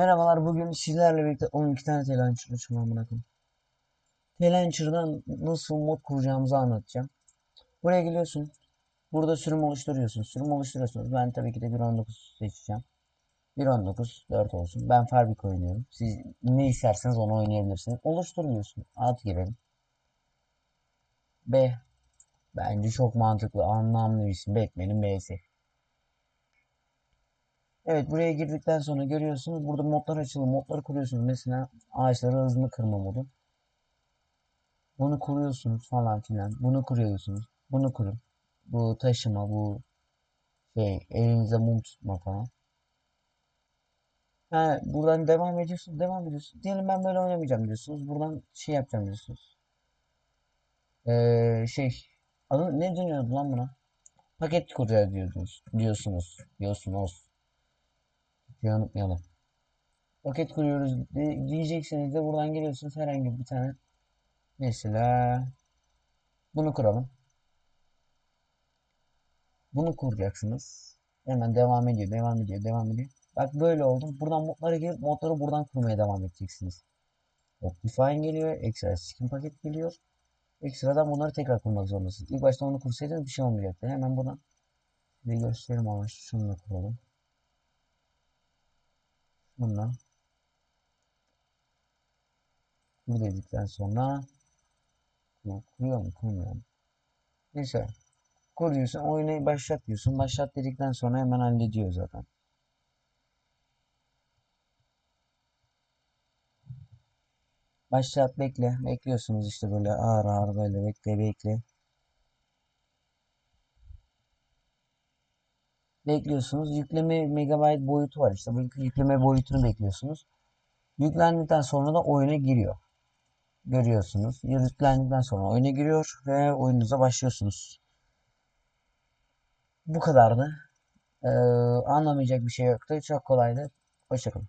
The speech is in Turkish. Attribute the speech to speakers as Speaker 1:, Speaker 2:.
Speaker 1: Merhabalar bugün sizlerle birlikte 12 tane Telancher açmam bırakın. Telancher'dan nasıl mod kuracağımızı anlatacağım. Buraya geliyorsun. Burada sürüm oluşturuyorsun. Sürüm oluşturuyorsunuz. Ben tabii ki de 1.19 seçeceğim. 1.19 4 olsun. Ben Farbik oynuyorum. Siz ne isterseniz onu oynayabilirsiniz. Oluşturuyorsun. Ad girelim. B. Bence çok mantıklı, anlamlı bir isim. Batman'in B'si. Evet buraya girdikten sonra görüyorsunuz burada modlar açılı modları kuruyorsunuz. Mesela ağaçları hızlı kırma modu. Bunu kuruyorsunuz falan filan. Bunu kuruyorsunuz. Bunu kurun. Bu taşıma bu şey elinize mum tutma falan. Ha, buradan devam ediyorsunuz. Devam ediyorsunuz. Diyelim ben böyle oynamayacağım diyorsunuz. Buradan şey yapacağım diyorsunuz. Ee, şey adı ne deniyordu lan buna? Paket kuracağız diyordunuz. Diyorsunuz. Diyorsunuz. Diye unutmayalım. Paket kuruyoruz de- diyecekseniz de buradan geliyorsunuz herhangi bir tane. Mesela bunu kuralım. Bunu kuracaksınız. Hemen devam ediyor, devam ediyor, devam ediyor. Bak böyle oldu. Buradan modlara girip modları buradan kurmaya devam edeceksiniz. Optifine geliyor, ekstra skin paket geliyor. Ekstradan bunları tekrar kurmak zorundasınız. İlk başta onu kursaydınız bir şey olmayacaktı. Hemen buradan bir göstereyim ama şunu kuralım. Bundan kur dedikten sonra kur, kuruyor mu kurmuyor mu? Neyse kur diyorsun oyunu başlat diyorsun. Başlat dedikten sonra hemen hallediyor zaten. Başlat bekle. Bekliyorsunuz işte böyle ağır ağır böyle bekle bekle. Bekliyorsunuz. Yükleme megabayt boyutu var işte. Bu yükleme boyutunu bekliyorsunuz. Yüklendikten sonra da oyuna giriyor. Görüyorsunuz. Yüklendikten sonra oyuna giriyor ve oyununuza başlıyorsunuz. Bu kadardı. Ee, anlamayacak bir şey yoktu. Çok kolaydı. Hoşçakalın.